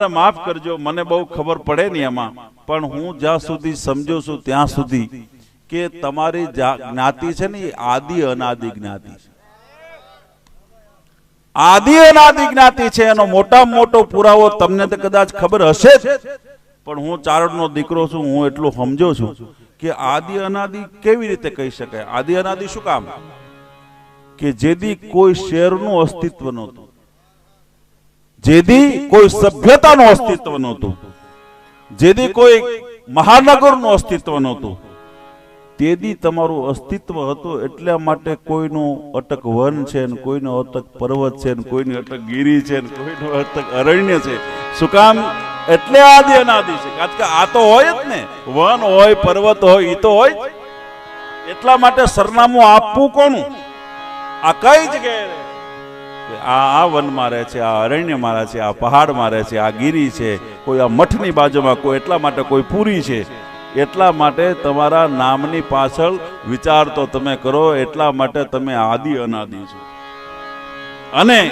માફ કરજો, મને બહુ ખબર પડે નહીં એમાં પણ હું જ્યાં સુધી સમજુ છું ત્યાં સુધી કે તમારી જ્ઞાતિ છે ને આદિ અનાદિ જ્ઞાતિ છે. આદિ અનાદિ જ્ઞાતિ છે, એનો મોટામાં મોટો પુરાવો તમને તો કદાચ ખબર હશે જ. પણ હું ચારણનો દીકરો છું, હું એટલું સમજો છું કે આદિ અનાદિ કેવી રીતે કહી શકાય? આદિ અનાદિ શું કામ? કે જેથી કોઈ શેરનું અસ્તિત્વ નહોતું. જેદી કોઈ સભ્યતાનું અસ્તિત્વ નહોતું. જેથી કોઈ મહાનગરનું અસ્તિત્વ નહોતું. તેથી તમારું અસ્તિત્વ હતું એટલા માટે કોઈનું અટક વન છે ને કોઈનો અટક પર્વત છે ને કોઈની અટક ગીરી છે ને કોઈનું અટક અરણ્ય છે. શું કામ? એટલે આદિ અનાદિ છે. કારણ કે આ તો હોય જ ને. વન હોય, પર્વત હોય એ તો હોય એટલા માટે સરનામું આપવું કોનું? આ કઈ જગ્યાએ? આ આ વનમાં રહે છે, આ અરણ્યમાં રહે છે, આ પહાડમાં રહે છે, આ ગીરી છે, કોઈ આ મઠની બાજુમાં કોઈ એટલા માટે કોઈ પૂરી છે. એટલા માટે તમારા નામની પાછળ વિચાર તો તમે કરો, એટલા માટે તમે આદિ અનાદિ છો. અને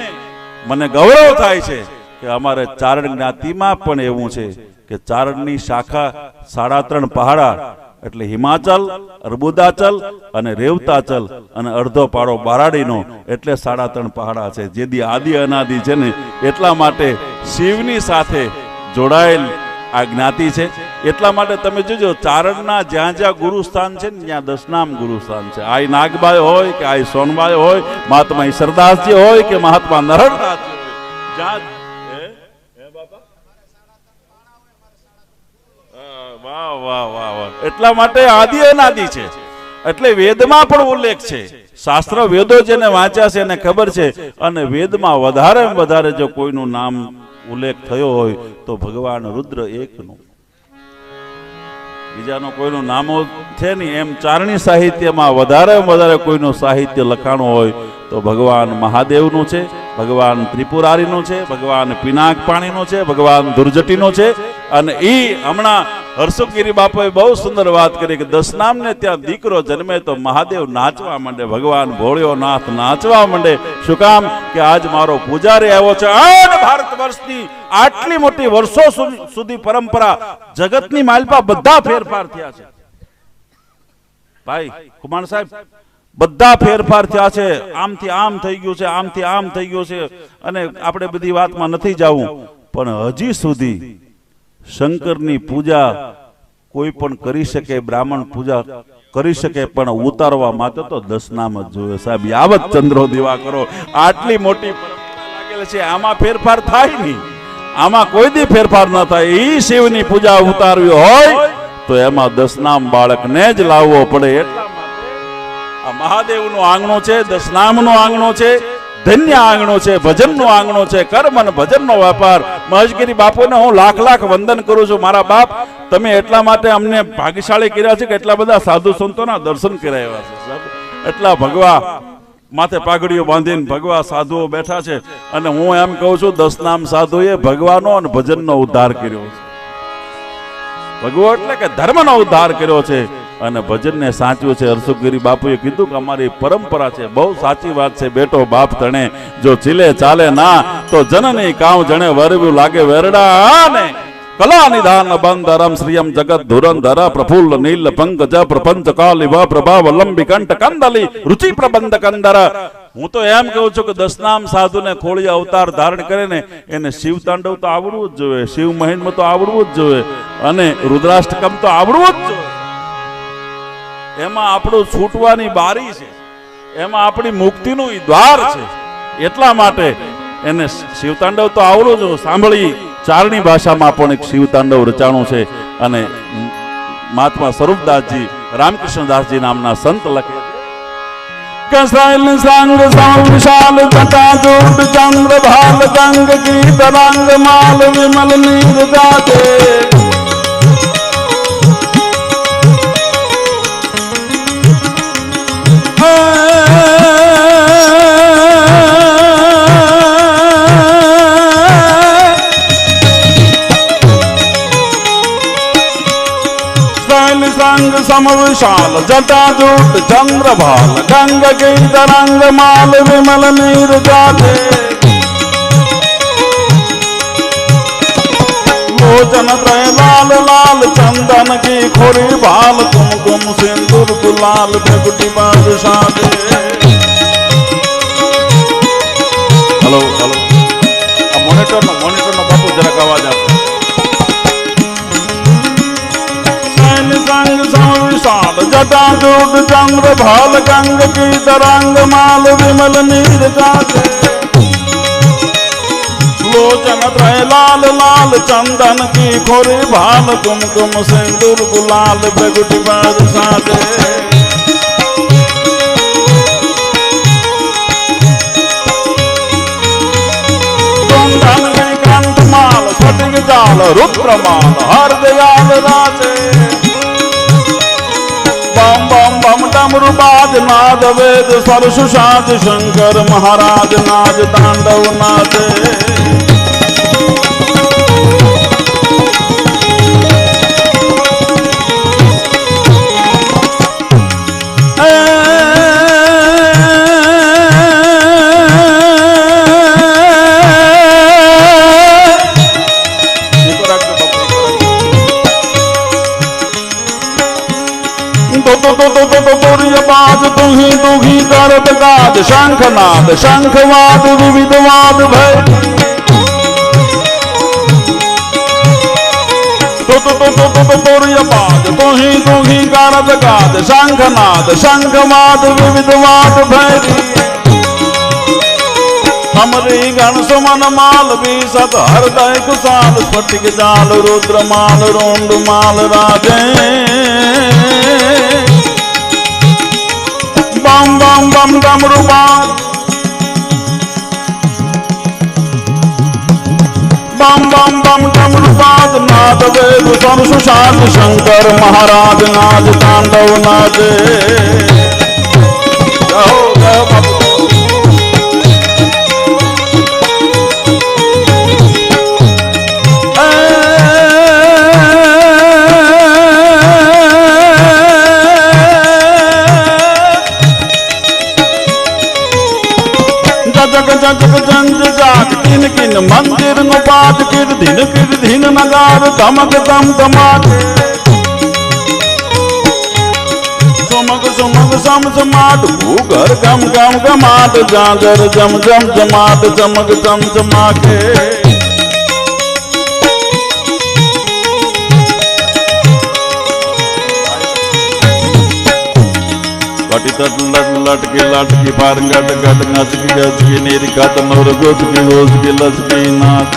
મને ગૌરવ થાય છે કે અમારે ચારણ જ્ઞાતિમાં પણ એવું છે કે ચારણની શાખા સાડા ત્રણ પહાડા એટલે હિમાચલ અર્બુદાચલ અને રેવતાચલ અને અડધો પાડો બારાડીનો, એટલે સાડા ત્રણ પહાડા છે. જેથી આદિ અનાદિ છે ને, એટલા માટે શિવની સાથે જોડાયેલ આ જ્ઞાતિ છે. એટલા માટે તમે જોજો, ચારણના જ્યાં જ્યાં ગુરુસ્થાન છે ને, ત્યાં દશનામ ગુરુસ્થાન છે. આ નાગબાઈ હોય કે આ સોનબાઈ હોય, મહાત્મા સરદાસજી હોય કે મહાત્મા નરહરદાસજી હોય. જ્યાં હે? હે બાપા? હા, એટલા માટે આદિ અનાદિ છે. એટલે વેદમાં પણ ઉલ્લેખ છે. શાસ્ત્ર વેદો જેને વાંચ્યા છે એને ખબર છે. અને વેદમાં વધારે વધારે જો કોઈનું નામ ઉલ્લેખ થયો હોય, તો ભગવાન રુદ્ર એકનું. બીજાનો કોઈનું નામો છે નહીં. એમ ચારણી સાહિત્યમાં વધારે વધારે કોઈનું સાહિત્ય લખાણું હોય, તો ભગવાન મહાદેવનું છે, ભગવાન ત્રિપુરારીનું છે, ભગવાન પિનાક પાણીનું છે, ભગવાન દુર્જટીનું છે. અને એ હમણાં હર્ષુગીરી બાપુએ બહુ સુંદર વાત કરી કે દસનામને ત્યાં દીકરો જન્મે તો મહાદેવ નાચવા માંડે, ભગવાન ભોળ્યો નાથ નાચવા માંડે. શું કામ? કે આજ મારો પૂજારી આવ્યો છે. અને ભારત વર્ષની આટલી મોટી વર્ષો સુધી પરંપરા જગતની માલપા બધા ફેરફાર થયા છે. ભાઈ, કુમાર સાહેબ, બધા ફેરફાર થયા છે. આમથી આમ થઈ ગયું છે, આમથી આમ થઈ ગયું છે. અને આપણે બધી વાતમાં નથી જવું. પણ હજી સુધી શંકરની પૂજા કોઈ પણ કરી શકે, બ્રાહ્મણ પૂજા કરી શકે, પણ ઉતારવા માટે તો દસનામ જ જોયો સાહેબ, યાવત ચંદ્રો દીવા કરો. આટલી મોટી લાગેલ છે. આમાં ફેરફાર થાય નહીં. આમાં કોઈ દી ફેરફાર ન થાય. એ શિવની પૂજા ઉતારવી હોય તો એમાં દસનામ બાળકને જ લાવવો પડે. એટલા માટે આ મહાદેવનું આંગણું છે દશનામનું આંગણું છે. ધન્ય આંગણો છે, ભજનનો આંગણો છે, કર્મ અને ભજનનો વેપાર મહેશગીરી બાપુને હું લાખ લાખ વંદન કરું છું. મારા બાપ, તમે એટલા માટે અમને ભાગ્યશાળી કર્યા છે કે એટલા બધા સાધુ સંતોના દર્શન કરાવ્યા છે એટલા ભગવા માથે પાઘડીઓ બાંધીને ભગવા સાધુઓ બેઠા છે. અને હું એમ કહું છું, દસ નામ સાધુએ ભગવાનો અને ભજનનો ઉદ્ધાર કર્યો છે. ભગવો એટલે કે ધર્મનો ઉદ્ધાર કર્યો છે. અને ભજનને સાચવ્યું છે. હર્ષુગીરી બાપુએ કીધું કે અમારી પરંપરા છે. બહુ સાચી વાત છે. બેટો, બાપ તણે જો ચીલે ચાલે ના, તો જનની કામ જણે વરવ્યું લાગે વેરડા ને કલા નિધાન બંધરમ શ્રીયમ જગત ધુરંધર, પ્રફુલ્લ, નીલ, પંકજ, પ્રપંચ કાલિવ પ્રભાવ, લંબી કંઠ, કંદલી, રુચિ પ્રબંધ, કંદર. હું તો એમ કહું છું કે દસનામ સાધુને ખોળી અવતાર ધારણ કરે ને એને શિવ તાંડવ તો આવડવું જ જોઈએ. શિવ મહિન્મ તો આવડવું જ જોઈએ. અને રુદ્રાષ્ટકમ તો આવડવું જ જોઈએ. એમાં આપણું છૂટવાની બારી છે. એમાં આપણી મુક્તિનું દ્વાર છે. એટલા માટે એને શિવતાંડવ તો આવડું જ સાંભળી ચારણી ભાષામાં પણ એક શિવતાંડવ રચાણું છે અને મહાત્મા સ્વરૂપદાસજી, રામકૃષ્ણદાસજી નામના સંત લખે છે. કસાયલ સાંગ સાંગ વિશાલ જટા જોડ ચંદ્ર, ભાલ, ગંગ, ગીત, રંગ, માલ, વિમલ, નીર ગાતે संग जूट चंद्र चंद्रभाल, गंग की तरंग, माल विमल, नीर जाते भोजन तय लाल लाल, चंदन की खोरी भाल कुमकुम सिंदूर, गुलाल बेगुटी बाल साधे विशाल जटा चंद्र भाल गंग की तरंग, माल विमल नीर जागे लोचन त्रय लाल लाल चंदन की खोरी भाल कुमकुम सिंदूर गुलाल बेगुटी कंठमाल स्फटिक जाल रुद्रमाल हर दयाल राजे। નાદ નાદ વેદ સરસુ સાજ શંકર મહારાજ નાદ તાંડવ નાદે. गाज शंखनाद, शंखवाद, विविधवाद भय। तो तो तो तो तुही करत गाज शंखनाद, शंखवाद, विविधवाद भय। हमरी गण सुमन माल भी सत हृदय कुशाल, स्फटिक जाल, रुद्र माल, रोंड माल राजे। bam bam bam bam rubat bam bam bam bam rubat naad vedu sam sushant shankar maharaj naad tandav naad દિન મંદિરનું પાઠ કીર્તિન કીર્તિન નગાર ધમક ધમ ધમાટ સુમગ સુમગ સમ સમાટ ભૂગર ગમ ગમ ગમાટ જાગર જમ જમ જમાટ ચમક જમ જમાટે ઘટી તટ લટકી લટકી પાર ગટ ગટ નચકી ગચકી નિર્ગત નોર ગોચકી ગોચકી લચકી નાથ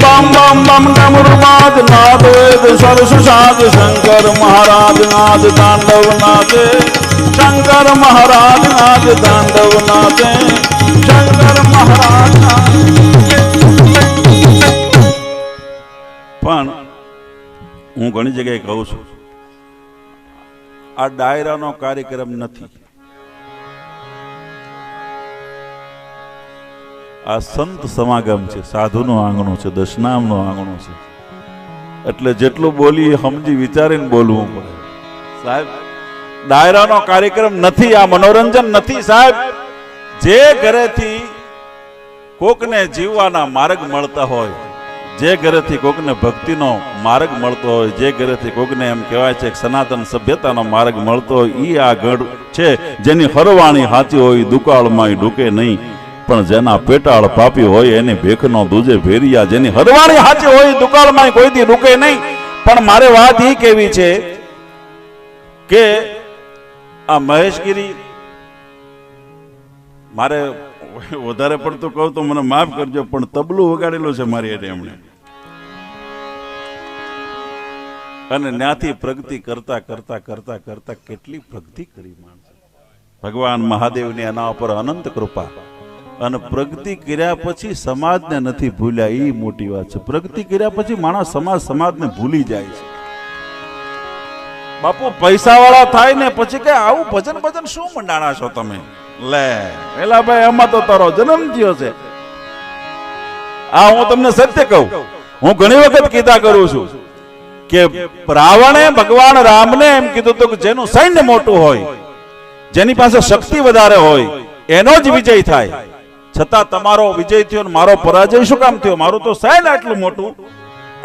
બમ બમ બમ કમરવાદ નાદ વેદ સરસુસાદ શંકર મહારાજ નાદ તાંડવ નાદે શંકર મહારાજ નાદ તાંડવ નાદે શંકર મહારાજ પણ હું ઘણી જગ્યાએ કહું છું આ ડાયરાનો કાર્યક્રમ નથી. આ સંત સમાગમ છે, સાધુનું આંગણું છે, દશનામનું આંગણું છે. એટલે જેટલું બોલીએ સમજી વિચારીને બોલવું પડે. સાહેબ, ડાયરાનો કાર્યક્રમ નથી, આ મનોરંજન નથી, સાહેબ. જે ઘરેથી કોકને જીવવાના માર્ગ મળતા હોય જે ઘરેથી કોકને ભક્તિનો માર્ગ મળતો હોય, જે ઘરેથી કોકને એમ કહેવાય છે સનાતન સભ્યતાનો માર્ગ મળતો હોય એ આ ગઢ છે. જેની હરવાણી હાચી હોય દુકાળમાં ડૂકે નહીં. પણ જેના પેટાળ પાપી હોય, એને ભેખનો દૂજે ભેરિયા. જેની હરવાણી હાચી હોય દુકાળમાં કોઈ દી રૂકે નહીં. પણ મારે વાત એ કેવી છે કે આ મહેશગીરી, મારે વધારે પડતું કહું તો મને માફ કરજો, પણ તબલું વગાડેલું છે મારી એને એમણે. અને ત્યાંથી પ્રગતિ કરતા કરતા કરતા કરતા કેટલી પ્રગતિ કરી માણસ. ભગવાન મહાદેવની એના ઉપર અનંત કૃપા. અને પ્રગતિ કર્યા પછી સમાજને નથી ભૂલ્યા એ મોટી વાત છે. પ્રગતિ કર્યા પછી માણસ સમાજ સમાજને ભૂલી જાય છે. બાપુ પૈસા વાળા થાય ને પછી કે આવું ભજન ભજન શું મંડાણા છો તમે? લે, એલા ભાઈ એમાં તો તારો જન્મ થયો છે. આ હું તમને સત્ય કહું. હું ઘણી વખત કીધા કરું છું કે રાવણે ભગવાન રામને એમ કીધું હતું કે જેનું સૈન્ય મોટું હોય, જેની પાસે શક્તિ વધારે હોય, એનો જ વિજય થાય. છતાં તમારો વિજય થયો મારો પરાજય શું કામ થયો? મારું તો સૈન્ય આટલું મોટું.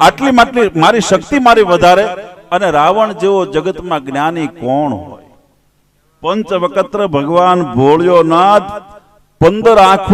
આટલી માટલી મારી શક્તિ મારી વધારે. અને રાવણ જેવો જગતમાં જ્ઞાની કોણ હોય? પંચ વકત્ર ભગવાન ભોળ્યો નાથ પંદર આંખો